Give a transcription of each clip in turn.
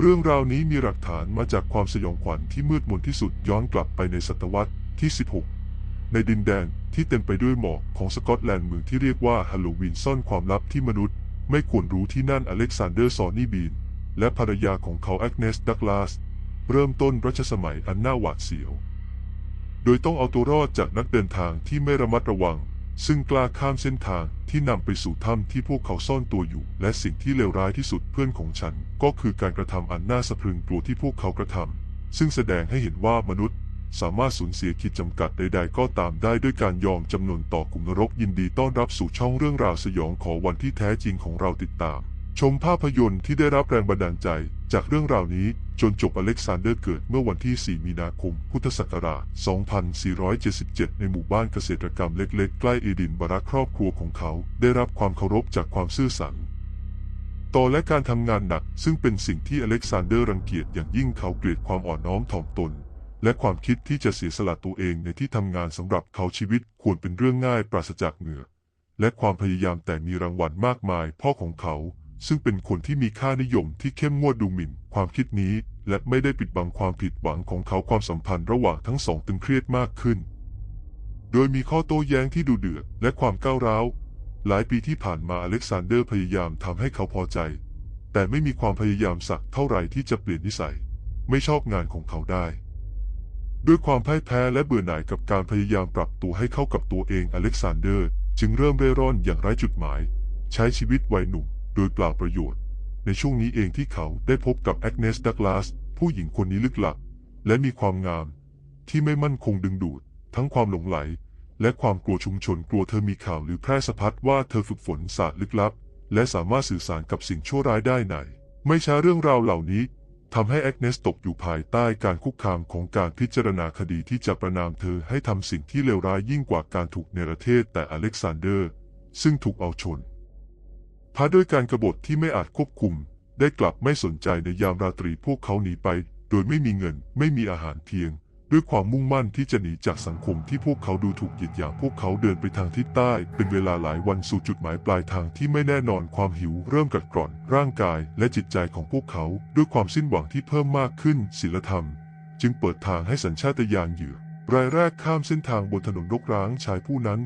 เรื่องราวนี้มีหลักฐานมาจากความสยองขวัญที่มืดมนที่สุดย้อนกลับไปในศตวรรษที่ 16 ในดินแดนที่เต็มไปด้วยหมอกของสกอตแลนด์เมืองที่เรียกว่าฮัลโลวีนซ่อนความลับที่มนุษย์ ไม่ควรรู้ที่นั่นอเล็กซานเดอร์ซอนนี่บีน และภรรยาของเขาแอกเนสดักลาส เริ่มต้นรัชสมัยอันน่าหวาดเสียว โดยต้องเอาตัวรอดจากนักเดินทางที่ไม่ระมัดระวัง ซึ่งกล้าข้ามเส้นทางที่นำไปสู่ถ้ำที่พวกเขาซ่อนตัวอยู่ และสิ่งที่เลวร้ายที่สุดเพื่อนของฉัน ก็คือการกระทำอันน่าสะพรึงกลัวที่พวกเขากระทำซึ่งแสดงให้เห็นว่ามนุษย์ สามารถสูญเสียขีดจำกัดใดๆ ก็ตามได้ด้วยการยอมจำนนต่อกลุ่มนรกยินดีต้อนรับสู่ช่องเรื่องราวสยองของวันที่แท้จริงของเราติดตาม ชมภาพยนตร์ที่ได้รับแรงบันดาลใจจากเรื่องราวนี้ จนจบอเล็กซานเดอร์เกิดเมื่อวันที่ 4 มีนาคม พุทธศักราช 2477 ในหมู่บ้านเกษตรกรรมเล็กๆ ใกล้เอดินบะระครอบครัวของเขา ได้รับความเคารพจากความซื่อสัตย์ต่อและการทำงานหนัก ซึ่งเป็นสิ่งที่อเล็กซานเดอร์รังเกียจอย่างยิ่งเขาเกลียดความอ่อนน้อมถ่อมตน และความคิดที่จะเสียสละตัวเองในที่ทำงานสำหรับเขาชีวิตควรเป็นเรื่องง่ายปราศจากเหงื่อ และความพยายามแต่มีรางวัลมากมายพ่อของเขาซึ่งเป็นคนที่มีค่านิยมที่เข้มงวดดูหมิ่น ความคิดนี้ และไม่ได้ปิดบังความผิดหวังของเขาความสัมพันธ์ระหว่างทั้งสองตึงเครียดมากขึ้น โดยมีข้อโต้แย้งที่ดูเดือดและความก้าวร้าว หลายปีที่ผ่านมาอเล็กซานเดอร์พยายามทำให้เขาพอใจ แต่ไม่มีความพยายามสักเท่าไหร่ที่จะเปลี่ยนนิสัย ไม่ชอบงานของเขาได้ ด้วยความพ่ายแพ้และเบื่อหน่ายกับการพยายามปรับตัวให้เข้ากับตัวเองอเล็กซานเดอร์ จึงเริ่มเร่ร่อนอย่างไร้จุดหมาย ใช้ชีวิตวัยหนุ่ม โดยเปล่าประโยชน์ ในช่วงนี้เองที่เขาได้พบกับแอกเนสดักลาสผู้หญิงคนนี้ลึกลับและมีความงาม ที่ไม่มั่นคงดึงดูด ทั้งความหลงไหล และความกลัวชุมชนกลัวเธอมีข่าวหรือแพร่สะพัดว่าเธอฝึกฝนศาสตร์ลึกลับ และสามารถสื่อสารกับสิ่งชั่วร้ายได้ในไม่ช้าเรื่องราวเหล่านี้ทำให้แอกเนสตกอยู่ภายใต้การคุกคามของการพิจารณาคดีที่จะประนามเธอให้ทำสิ่งที่เลวร้ายยิ่งกว่าการถูกเนรเทศแต่อเล็กซานเดอร์ ซึ่งถูกเอาชน พาด้วยการกบฏที่ไม่อาจควบคุม ได้กลับไม่สนใจในยามราตรีพวกเขาหนีไป โดยไม่มีเงินไม่มีอาหารเพียง ด้วยความมุ่งมั่นที่จะหนีจากสังคมที่พวกเขาดูถูกเหยียดหยามพวกเขาเดินไปทางทิศใต้ เป็นเวลาหลายวันสู่จุดหมายปลายทางที่ไม่แน่นอนความหิวเริ่มกัดกร่อน ร่างกายและจิตใจของพวกเขา ด้วยความสิ้นหวังที่เพิ่มมากขึ้นศีลธรรม จึงเปิดทางให้สัญชาตญาณเหยื่อรายแรกข้ามเส้นทางบนถนนรกร้างชายผู้นั้น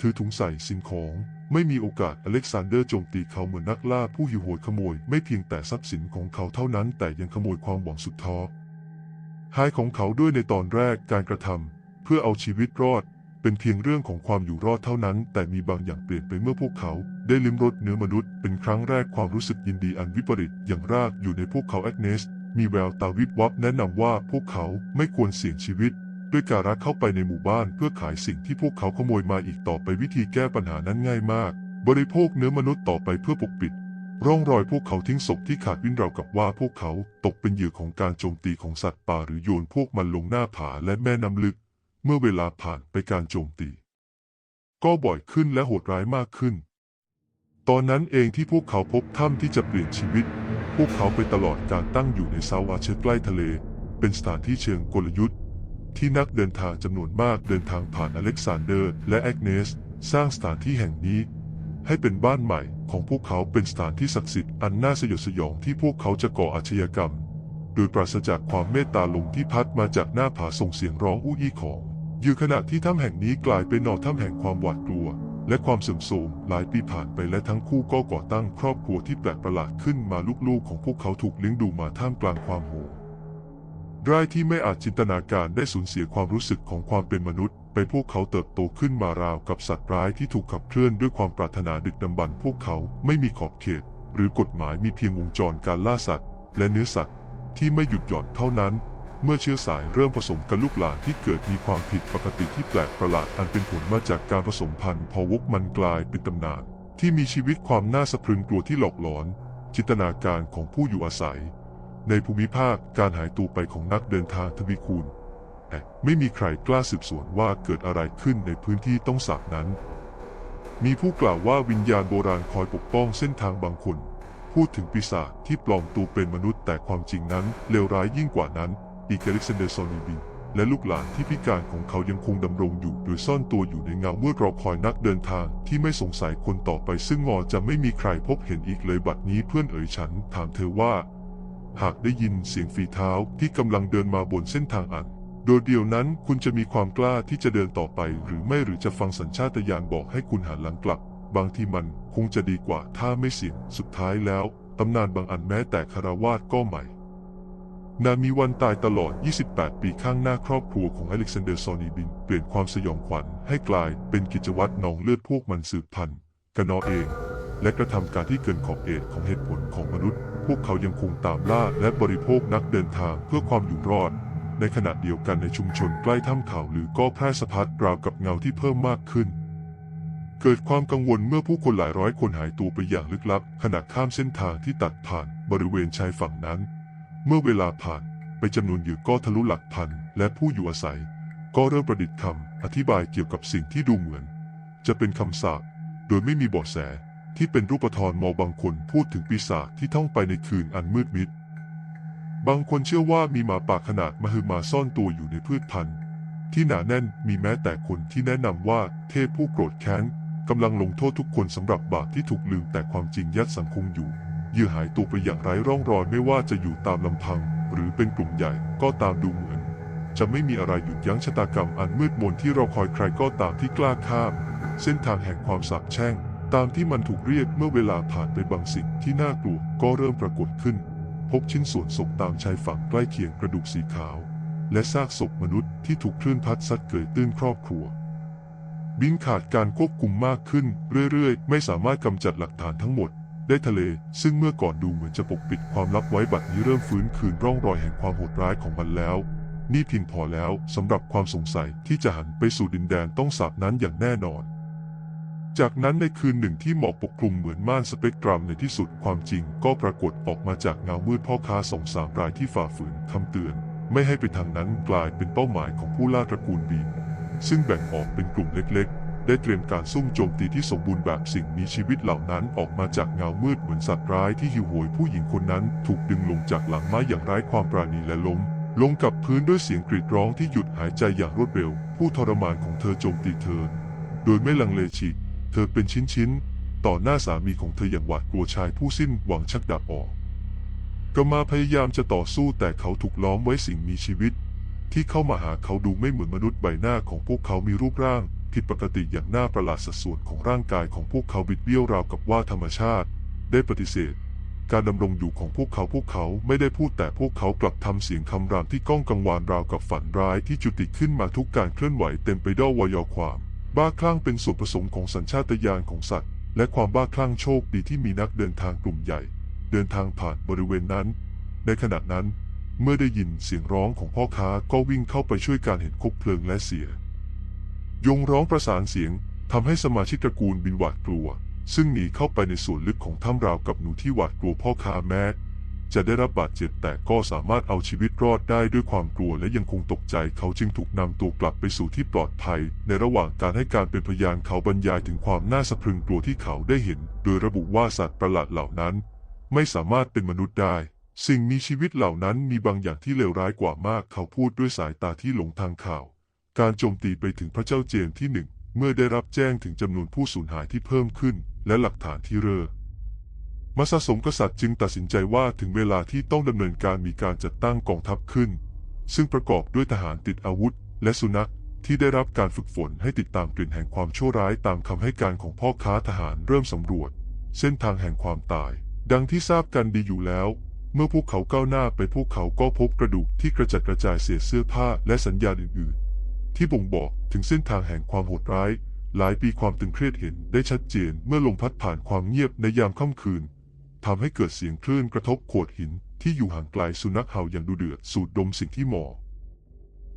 ถือถุงใส่สิ่งของ ไม่มีโอกาสอเล็กซานเดอร์โจมตีเขาเหมือนนักล่าผู้หิวโหยขโมย ไม่เพียงแต่ทรัพย์สินของเขาเท่านั้น แต่ยังขโมยความหวังสุดท้อหายของเขาด้วยในตอนแรกการกระทำเพื่อเอาชีวิตรอด เป็นเพียงเรื่องของความอยู่รอดเท่านั้น แต่มีบางอย่างเปลี่ยนไปเมื่อพวกเขาได้ลิ้มรสเนื้อมนุษย์เป็นครั้งแรกความรู้สึกยินดีอันวิปริตอย่างรากอยู่ในพวกเขาแอกเนสมีแววตาวิบวับแนะนำว่าพวกเขาไม่ควรเสี่ยงชีวิต ด้วยการรักเข้าไปในหมู่บ้านเพื่อขายสิ่งที่พวกเขาขโมยมาอีกต่อไปวิธีแก้ปัญหานั้นง่ายมาก บริโภคเนื้อมนุษย์ต่อไปเพื่อปกปิด ร่องรอยพวกเขาทิ้งศพที่ขาดวินเราวกับว่าพวกเขาตกเป็นเหยื่อของการโจมตีของสัตว์ป่าหรือโยนพวกมันลงหน้าผาและแม่น้ำลึก เมื่อเวลาผ่านไปการโจมตี ก็บ่อยขึ้นและโหดร้ายมากขึ้น ตอนนั้นเองที่พวกเขาพบถ้ำที่จะเปลี่ยนชีวิต พวกเขาไปตลอดการตั้งอยู่ในซาวาเชใกล้ทะเล เป็นสถานที่เชิงกลยุทธ์ ที่นักเดินทางจำนวนมากเดินทางผ่านอเล็กซานเดอร์ และแอกเนส สร้างสถานที่แห่งนี้ ให้เป็นบ้านใหม่ของพวกเขาเป็นสถานที่ศักดิ์สิทธิ์อันน่าสยดสยองที่พวกเขาจะก่ออาชญากรรม โดยปราศจากความเมตตาลมที่พัดมาจากหน้าผาส่งเสียงร้องอู้อี้ของอยู่ขณะที่ถ้ำแห่งนี้กลายเป็นนอถ้ำแห่งความหวาดกลัว และความเสื่อมโทรมหลายปีผ่านไปและทั้งคู่ก็ก่อตั้งครอบครัวที่แปลกประหลาดขึ้นมาลูกๆของพวกเขาถูกเลี้ยงดูมาท่ามกลางความโหด ร้ายที่ไม่อาจจินตนาการได้สูญเสียความรู้สึกของความเป็นมนุษย์ ไปพวกเขาเติบโตขึ้นมาราวกับสัตว์ร้ายที่ถูกขับเคลื่อนด้วยความปรารถนาดึกดำบรรพ์พวกเขาไม่มีขอบเขต หรือกฎหมายมีเพียงวงจรการล่าสัตว์ และเนื้อสัตว์ ที่ไม่หยุดหย่อนเท่านั้น เมื่อเชื้อสายเริ่มผสมกันลูกหลานที่เกิดมีความผิดปกติที่แปลกประหลาดอันเป็นผลมาจากการผสมพันธุ์พอวกมันกลายเป็นตำนาน ที่มีชีวิตความน่าสะพรึงกลัวที่หลอกหลอน จินตนาการของผู้อยู่อาศัย ในภูมิภาคการหายตัวไปของนักเดินทางทวีคูณแต่ไม่มีใครกล้าสืบสวนว่าเกิดอะไรขึ้นในพื้นที่ต้องสาบนั้น มีผู้กล่าวว่าวิญญาณโบราณคอยปกป้องเส้นทางบางคน พูดถึงปีศาจที่ปลอมตัวเป็นมนุษย์แต่ความจริงนั้นเลวร้ายยิ่งกว่านั้น อีกอเล็กซานเดอร์ซอนีบินและลูกหลานที่พิการของเขายังคงดำรงอยู่ โดยซ่อนตัวอยู่ในเงาเมื่อรอคอยนักเดินทางที่ไม่สงสัยคนต่อไปซึ่งงอจะไม่มีใครพบเห็นอีกเลยบัดนี้เพื่อนเอ๋ยฉันถามเธอว่า หากได้ยินเสียงฝีเท้าที่กำลังเดินมาบนเส้นทางอันโดดเดี่ยวนั้นคุณจะมีความกล้าที่จะเดินต่อไป หรือไม่หรือจะฟังสัญชาตญาณบอกให้คุณหันหลังกลับ บางทีมันคงจะดีกว่าถ้าไม่เสี่ยงสุดท้ายแล้วตำนานบางอันแม้แต่คารวาสก็ใหม่นามีวันตายตลอด 28 ปีข้างหน้าครอบครัวของอเล็กซานเดอร์ซอนีบิน เปลี่ยนความสยองขวัญให้กลายเป็นกิจวัตรนองเลือดพวกมันสืบพันธุ์กันเอเอง และกระทำการที่เกินขอบเขตของเหตุผลของมนุษย์ พวกเขายังคงตามล่าและบริโภคนักเดินทางเพื่อความอยู่รอด ในขณะเดียวกันในชุมชนใกล้ถ้ำเขาหรือก็แพร่สะพัดราวกับเงาที่เพิ่มมากขึ้น เกิดความกังวลเมื่อผู้คนหลายร้อยคนหายตัวไปอย่างลึกลับ ขณะข้ามเส้นทางที่ตัดผ่านบริเวณชายฝั่งนั้น เมื่อเวลาผ่านไปจำนวนเหยื่อก็ทะลุหลักพันและผู้อยู่อาศัย ก็เริ่มประดิษฐ์คำอธิบายเกี่ยวกับสิ่งที่ดูเหมือน จะเป็นคำสาปโดยไม่มีเบาะแส ที่เป็นรูปธรมอบางคนพูดถึงปีศาจที่ท่องไปในคืนอันมืดมิด บางคนเชื่อว่ามีหมาป่าขนาดมหึมาซ่อนตัวอยู่ในพืชพันธุ์ ที่หนาแน่นมีแม้แต่คนที่แนะนำว่าเทพผู้โกรธแค้นกำลังลงโทษทุกคนสำหรับบาปที่ถูกลืมแต่ความจริงยัดสังคมอยู่เหยื่อหายตัวไปอย่างไร้ร่องรอยไม่ว่าจะอยู่ตามลำพัง หรือเป็นกลุ่มใหญ่ก็ตามดูเหมือน จะไม่มีอะไรหยุดยั้งชะตากรรมอันมืดมนที่เราคอยใครก็ตามที่กล้าข้าม เส้นทางแห่งความสาปแช่ง ตามที่มันถูกเรียกเมื่อเวลาผ่านไปบางสิ่งที่น่ากลัวก็เริ่มปรากฏขึ้น พบชิ้นส่วนศพตามชายฝั่งใกล้เคียงกระดูกสีขาว และซากศพมนุษย์ที่ถูกคลื่นพัดซัดเกยตื้นครอบครัว บินขาดการควบคุมมากขึ้นเรื่อยๆ ไม่สามารถกำจัดหลักฐานทั้งหมด ได้ทะเล ซึ่งเมื่อก่อนดูเหมือนจะปกปิดความลับไว้บัดนี้เริ่มฟื้นคืนร่องรอยแห่งความโหดร้ายของมันแล้ว นี่เพียงพอแล้วสำหรับความสงสัยที่จะหันไปสู่ดินแดนต้องสาบนั้นอย่างแน่นอน จากนั้นในคืนหนึ่งที่หมอกปกคลุมเหมือนม่านสเปกตรัมในที่สุดความจริงก็ปรากฏออกมาจากเงามืดพ่อค้าสองสามรายที่ฝ่าฝืนคำเตือน ไม่ให้ไปทางนั้นกลายเป็นเป้าหมายของผู้ล่าตระกูลบีซึ่งแบ่งออกเป็นกลุ่มเล็กๆ ได้เตรียมการซุ่มโจมตีที่สมบูรณ์แบบสิ่งมีชีวิตเหล่านั้นออกมาจากเงามืดเหมือนสัตว์ร้ายที่หิวโหยผู้หญิงคนนั้นถูกดึงลงจากหลังไม้อย่างไร้ความปราณีและล้มลงกับพื้นด้วยเสียงกรีดร้องที่หยุดหายใจอย่างรวดเร็ว ผู้ทรมานของเธอโจมตีเธอ โดยไม่ลังเลฉีก เธอเป็นชิ้นๆ ต่อหน้าสามีของเธออย่างหวาดกลัวชายผู้สิ้นหวังชักดาบออกกมาพยายามจะต่อสู้แต่เขาถูกล้อมไว้สิ่งมีชีวิต ที่เข้ามาหาเขาดูไม่เหมือนมนุษย์ใบหน้าของพวกเขามีรูปร่างผิดปกติอย่างน่าประหลาดสัดส่วนของร่างกายของพวกเขาบิดเบี้ยวราวกับว่าธรรมชาติ ได้ปฏิเสธ การดำรงอยู่ของพวกเขาพวกเขาไม่ได้พูดแต่พวกเขากลับทำเสียงคำรามที่ก้องกังวานราวกับฝันร้ายที่จุติขึ้นมาทุกการเคลื่อนไหวเต็มไปด้วยวายความ บ้าคลั่งเป็นส่วนผสมของสัญชาตญาณของสัตว์ และความบ้าคลั่งโชคดีที่มีนักเดินทางกลุ่มใหญ่ เดินทางผ่านบริเวณนั้น ในขณะนั้น เมื่อได้ยินเสียงร้องของพ่อค้าก็วิ่งเข้าไปช่วยการเห็นคบเพลิงและเสีย ยงร้องประสานเสียงทำให้สมาชิกตระกูลบินหวาดกลัว ซึ่งหนีเข้าไปในส่วนลึกของถ้ำราวกับหนูที่หวาดกลัวพ่อค้าแม้ จะได้รับบาดเจ็บแต่ก็สามารถเอาชีวิตรอดได้ด้วยความกลัวและยังคงตกใจเขาจึงถูกนำตัวกลับไปสู่ที่ปลอดภัย ในระหว่างการให้การเป็นพยานเขาบรรยายถึงความน่าสะพรึงกลัวที่เขาได้เห็น โดยระบุว่าสัตว์ประหลาดเหล่านั้น ไม่สามารถเป็นมนุษย์ได้ สิ่งมีชีวิตเหล่านั้นมีบางอย่างที่เลวร้ายกว่ามาก เขาพูดด้วยสายตาที่หลงทางข่าว การโจมตีไปถึงพระเจ้าเจมส์ที่หนึ่งเมื่อได้รับแจ้งถึงจำนวนผู้สูญหายที่เพิ่มขึ้น และหลักฐานที่เรอ มาสะสมกษัตริย์จึงตัดสินใจว่าถึงเวลาที่ต้องดำเนินการมีการจัดตั้งกองทัพขึ้น ซึ่งประกอบด้วยทหารติดอาวุธ และสุนัขที่ได้รับการฝึกฝนให้ติดตามกลิ่นแห่งความชั่วร้ายตามคำให้การของพ่อค้าทหารเริ่มสำรวจ เส้นทางแห่งความตาย ดังที่ทราบกันดีอยู่แล้ว เมื่อพวกเขาก้าวหน้าไปพวกเขาก็พบกระดูกที่กระจัดกระจายเศษเสื้อผ้าและสัญญาณอื่นๆ ที่บ่งบอกถึงเส้นทางแห่งความโหดร้าย หลายปีความตึงเครียดเห็นได้ชัดเจนเมื่อลมพัดผ่านความเงียบในยามค่ำคืน ทำให้เกิดเสียงคลื่นกระทบโขดหินที่อยู่ห่างไกลสุนัขเห่าอย่างดุเดือดสูดดมสิ่งที่หมอ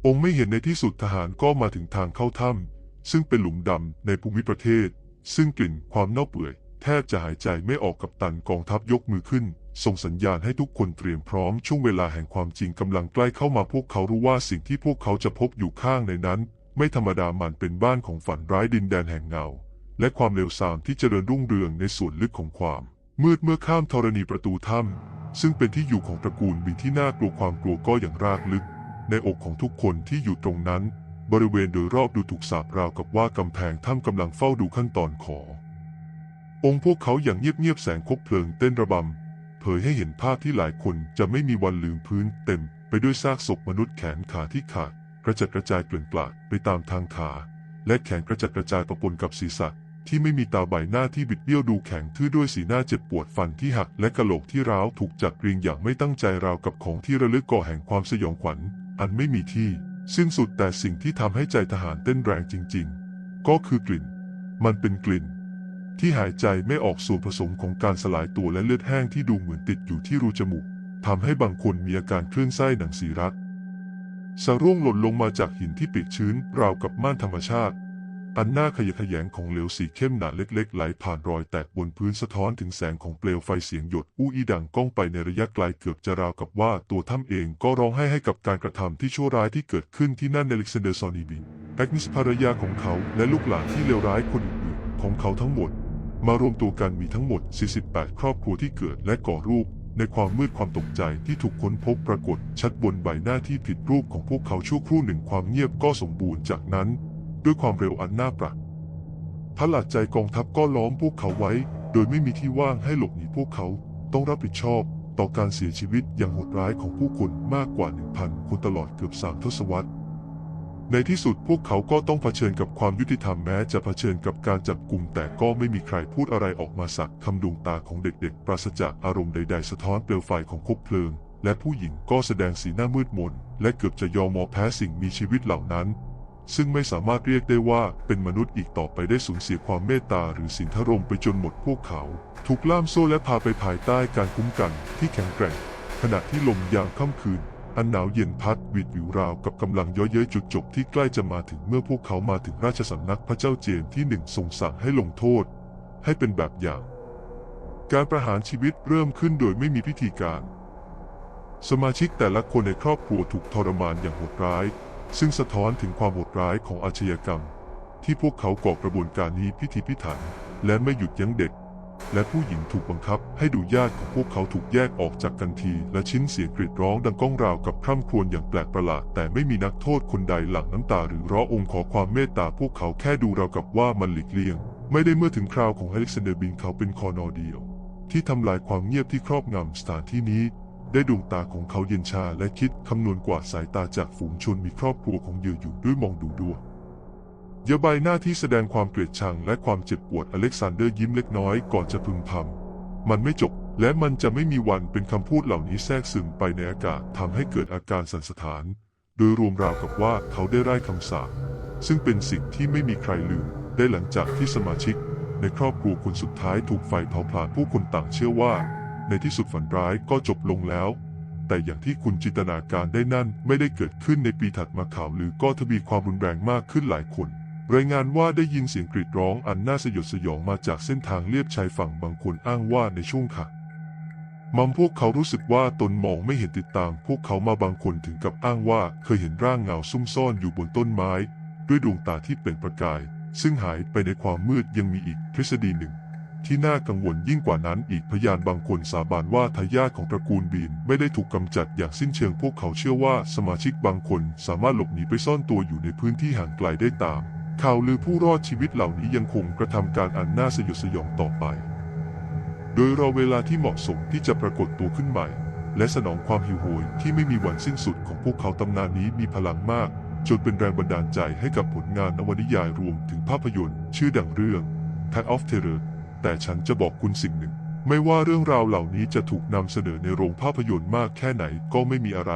องค์ไม่เห็นในที่สุดทหารก็มาถึงทางเข้าถ้ำซึ่งเป็นหลุมดำในภูมิประเทศ ซึ่งกลิ่นความเน่าเปื่อยแทบจะหายใจไม่ออกกับตันกองทัพยกมือขึ้น ส่งสัญญาณให้ทุกคนเตรียมพร้อมช่วงเวลาแห่งความจริงกำลังใกล้เข้ามาพวกเขารู้ว่าสิ่งที่พวกเขาจะพบอยู่ข้างในนั้น ไม่ธรรมดามันเป็นบ้านของฝันร้ายดินแดนแห่งเงา และความเลวทรามที่เจริญรุ่งเรืองในส่วนลึกของความ มืดเมื่อข้ามธรณีประตูถ้ำซึ่งเป็นที่อยู่ของตระกูลบินที่น่ากลัวความกลัวก็อย่างรากลึก ในอกของทุกคนที่อยู่ตรงนั้น บริเวณโดยรอบดูถูกสาบราวกับว่ากำแพงถ้ำกำลังเฝ้าดูขั้นตอนขอ องค์พวกเขาอย่างเงียบๆแสงคบเพลิงเต้นระบำเผยให้เห็นภาพที่หลายคนจะไม่มีวันลืมพื้นเต็ม ไปด้วยซากศพมนุษย์แขนขาที่ขาดกระจัดกระจายเกลื่อนกลาดไปตามทางขา และแขนกระจัดกระจายปะปนกับศีรษะ ที่ไม่มีตาใบหน้าที่บิดเบี้ยวดูแข็งทื่อด้วยสีหน้าเจ็บปวดฟันที่หักและกะโหลกที่ร้าวถูกจัดเรียงอย่างไม่ตั้งใจราวกับของที่ระลึกก่อแห่งความสยองขวัญ อันไม่มีที่ สิ้นสุดแต่สิ่งที่ทำให้ใจทหารเต้นแรงจริง ๆ ก็คือกลิ่น มันเป็นกลิ่น ที่หายใจไม่ออกส่วนผสมของการสลายตัวและเลือดแห้งที่ดูเหมือนติดอยู่ที่รูจมูกทำให้บางคนมีอาการคลื่นไส้หนังศีรัตสะร่วงหล่นลงมาจากหินที่เปียกชื้นราวกับม่านธรรมชาติ อันหน้าขยะแขยงของเหลวสีเข้มหนาเล็กๆ ไหลผ่านรอยแตกบนพื้นสะท้อนถึงแสงของเปลวไฟเสียงหยดอู้อีดังก้องไปในระยะไกลเกือบจะราวกับว่าตัวท่านเองก็ร้องไห้ให้กับการกระทำที่ชั่วร้ายที่เกิดขึ้นที่นั่นในเล็กซานเดอร์ซอนีบินแอกนิสภรรยาของเขาและลูกหลานที่เลวร้ายคนอื่นๆของเขาทั้งหมด มารวมตัวกันมีทั้งหมด 48 ครอบครัวที่เกิดและก่อรูปในความมืดความตกใจที่ถูกค้นพบปรากฏชัดบนใบหน้าที่ผิดรูปของพวกเขาชั่วครู่หนึ่งความเงียบก็สมบูรณ์จากนั้น ด้วยความเร็วอันน่าประพระหลาดใจกองทัพก็ล้อมพวกเขาไว้ โดยไม่มีที่ว่างให้หลบหนีพวกเขาต้องรับผิดชอบต่อการเสียชีวิตอย่างโหดร้ายของผู้คนมากกว่า 1,000 คนตลอดเกือบสามทศวรรษ ในที่สุดพวกเขาก็ต้องเผชิญกับความยุติธรรมแม้จะเผชิญกับการจับกลุ่มแต่ก็ไม่มีใครพูดอะไรออกมาสักคำดวงตาของเด็กๆ ปราศจากอารมณ์ใดๆ สะท้อนเปลวไฟของคบเพลิง และผู้หญิงก็แสดงสีหน้ามืดมน และเกือบจะยอมมอแพ้สิ่งมีชีวิตเหล่านั้น ซึ่งไม่สามารถเรียกได้ว่าเป็นมนุษย์อีกต่อไปได้สูญเสียความเมตตาหรือสินทรมไปจนหมดพวกเขา ถูกล่ามโซ่และพาไปภายใต้การคุ้มกันที่แข็งแกร่ง ขณะที่ลมยามค่ำคืน อันหนาวเย็นพัดวิดวิวราวกับกำลังย้อเย้ยจุดจบที่ใกล้จะมาถึงเมื่อพวกเขามาถึงราชสำนักพระเจ้าเจมส์ที่หนึ่งทรงสั่งให้ลงโทษ ให้เป็นแบบอย่าง การประหารชีวิตเริ่มขึ้นโดยไม่มีพิธีการสมาชิกแต่ละคนในครอบครัวถูกทรมานอย่างโหดร้าย ซึ่งสะท้อนถึงความโหดร้ายของอาชญากรรม ที่พวกเขาก่อกระบวนการนี้พิธีพิถัน และไม่หยุดยั้งเด็ก และผู้หญิงถูกบังคับให้ดูญาติของพวกเขาถูกแยกออกจากกันที และชิ้นเสียงกรีดร้องดังก้องราวกับคร่ำครวญอย่างแปลกประหลาด แต่ไม่มีนักโทษคนใดหลั่งน้ำตาหรือร้ององค์ขอความเมตตาพวกเขาแค่ดูราวกับว่ามันหลีกเลี่ยง ไม่ได้เมื่อถึงคราวของอเล็กซานเดอร์บินเขาเป็นคอนอเดียว ที่ทำลายความเงียบที่ครอบงำสถานที่นี้ ได้ดวงตาของเขาเย็นชาและคิดคำนวณกว่าสายตาจากฝูงชนมีครอบครัวของเหยื่ออยู่ด้วยมองดูด้วยยาใบหน้าที่แสดงความเกลียดชังและความเจ็บปวดอเล็กซานเดอร์ยิ้มเล็กน้อยก่อนจะพึมพำมันไม่จบ และมันจะไม่มีวันเป็นคำพูดเหล่านี้แทรกซึมไปในอากาศทำให้เกิดอาการสันสะท้าน โดยรวมราวกับว่าเขาได้ไร้คำสาปซึ่งเป็นสิ่งที่ไม่มีใครลืมได้หลังจากที่สมาชิก ในครอบครัวคนสุดท้ายถูกไฟเผาผลาญผู้คนต่างเชื่อว่า ในที่สุดฝันร้ายก็จบลงแล้ว แต่อย่างที่คุณจินตนาการได้นั่นไม่ได้เกิดขึ้นในปีถัดมาข่าวหรือก็ทวีความรุนแรงมากขึ้นหลายคน รายงานว่าได้ยินเสียงกรีดร้องอันน่าสยดสยองมาจากเส้นทางเลียบชายฝั่งบางคนอ้างว่าในช่วงค่ะมัมพวกเขารู้สึกว่าตนมองไม่เห็นติดตาม พวกเขามาบางคนถึงกับอ้างว่าเคยเห็นร่างเงาซุ่มซ่อนอยู่บนต้นไม้ ด้วยดวงตาที่เปล่งประกาย ซึ่งหายไปในความมืดยังมีอีกทฤษฎีหนึ่ง ที่น่ากังวลยิ่งกว่านั้นอีกพยานบางคนสาบานว่าทายาทของตระกูลบีนไม่ได้ถูกกำจัดอย่างสิ้นเชิงพวกเขาเชื่อว่าสมาชิกบางคนสามารถหลบหนีไปซ่อนตัวอยู่ในพื้นที่ห่างไกลได้ตาม ข่าวลือผู้รอดชีวิตเหล่านี้ยังคงกระทำการอันน่าสยดสยองต่อไป โดยรอเวลาที่เหมาะสมที่จะปรากฏตัวขึ้นใหม่ และสนองความหิวโหยที่ไม่มีวันสิ้นสุดของพวกเขาตำนานนี้มีพลังมากจนเป็นแรงบันดาลใจให้กับผลงานนวนิยายรวมถึงภาพยนตร์ ชื่อดังเรื่อง Tag of Terror แต่ฉันจะบอกคุณสิ่งหนึ่ง ไม่ว่าเรื่องราวเหล่านี้จะถูกนำเสนอในโรงภาพยนตร์มากแค่ไหนก็ไม่มีอะไร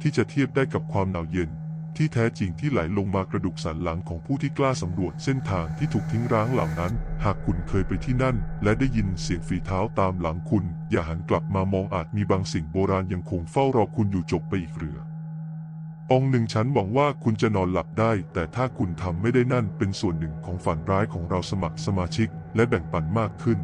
ที่จะเทียบได้กับความหนาวเย็น ที่แท้จริงที่ไหลลงมากระดูกสันหลังของผู้ที่กล้าสำรวจเส้นทางที่ถูกทิ้งร้างเหล่านั้น หากคุณเคยไปที่นั่น และได้ยินเสียงฝีเท้าตามหลังคุณ อย่าหันกลับมามองอาจมีบางสิ่งโบราณยังคงเฝ้ารอคุณอยู่จบไปอีกเรือองหนึ่งฉันหวังว่าคุณจะนอนหลับได้ แต่ถ้าคุณทำไม่ได้นั่นเป็นส่วนหนึ่งของฝันร้ายของเราสมัครสมาชิก และแบ่งปันมากขึ้น